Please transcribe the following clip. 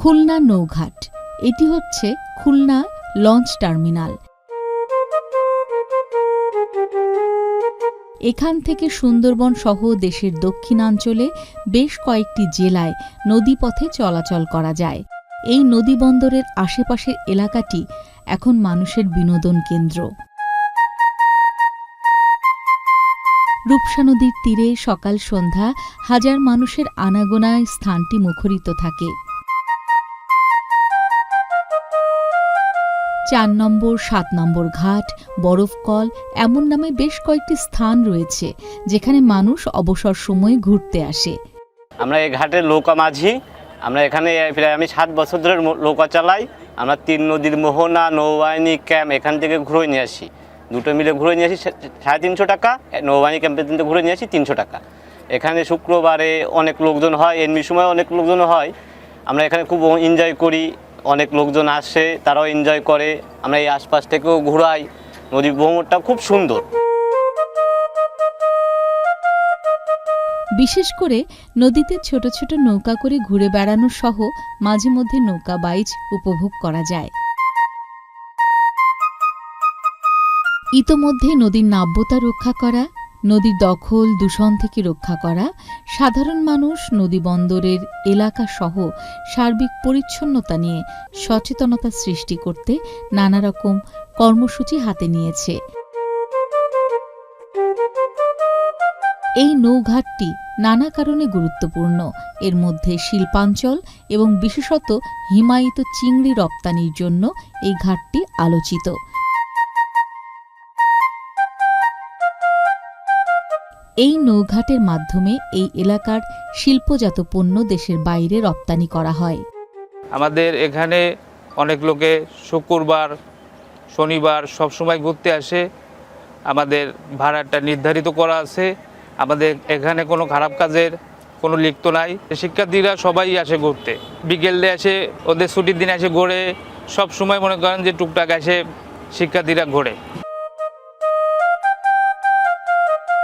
খুলনা নৌঘাট। এটি হচ্ছে Khulna launch terminal. এখান থেকে সুন্দরবন সহ দেশের দক্ষিণাঞ্চলে বেশ কয়েকটি জেলায় নদীপথে চলাচল করা যায়। এই নদীবন্দরের আশেপাশের এলাকাটি এখন মানুষের বিনোদন কেন্দ্র। রূপসা নদীর তীরে সকাল সন্ধ্যা হাজার মানুষের আনাগোনায় স্থানটি মুখরিত থাকে। চার নম্বর, সাত নম্বর ঘাট বরফকল এমন নামে বেশ কয়েকটি স্থান রয়েছে, যেখানে মানুষ অবসর সময়ে ঘুরতে আসে। আমরা এই ঘাটের নৌকা মাঝি, আমরা এখানে প্রায় আমি সাত বছর ধরে নৌকা চালাই, আমরা তিন নদীর মোহনা, নৌবাহিনী, ক্যাম্প এখান থেকে ঘুরে নিয়ে আসি। দুটো মিলে ঘুরে নিয়ে আসি সাড়ে তিনশো টাকা নৌবাহিনী ক্যাম্পের দিন ঘুরে নিয়ে আসি তিনশো টাকা। এখানে শুক্রবারে অনেক লোকজন হয়, এমনি সময় অনেক লোকজন হয়। আমরা এখানে খুব এনজয় করি। অনেক লোকজন আসে, তারাও এনজয় করে। আমরা এই আশপাশ থেকেও ঘুরাই। নদী ভ্রমণটা খুব সুন্দর। বিশেষ করে নদীতে ছোট ছোট নৌকা করে ঘুরে বেড়ানো সহ মাঝে মধ্যে নৌকা বাইচ উপভোগ করা যায়। ইতোমধ্যে নদীর নাব্যতা রক্ষা করা নদীর দখল, দূষণ থেকে রক্ষা করা, সাধারণ মানুষ, নদী বন্দরের এলাকা সহ সার্বিক পরিচ্ছন্নতা নিয়ে সচেতনতা সৃষ্টি করতে নানা রকম কর্মসূচি হাতে নিয়েছে। এই নৌঘাটটি নানা কারণে গুরুত্বপূর্ণ। এর মধ্যে শিল্পাঞ্চল এবং বিশেষত হিমায়িত চিংড়ি রপ্তানির জন্য এই ঘাটটি আলোচিত। এই নৌঘাটের মাধ্যমে এই এলাকার শিল্পজাত পণ্য দেশের বাইরে রপ্তানি করা হয়। আমাদের এখানে অনেক লোকে শুক্রবার, শনিবার সব সময় ঘুরতে আসে। আমাদের ভাড়াটা নির্ধারিত করা আছে। আমাদের এখানে কোনো খারাপ কাজের কোনো লিপ্ত নাই। শিক্ষার্থীরা সবাই আসে ঘুরতে। বিকেলে আসে ওদের ছুটির দিনে আসে ঘোরে। সব সময় মনে করেন যে টুকটাক আসে শিক্ষার্থীরা ঘোরে।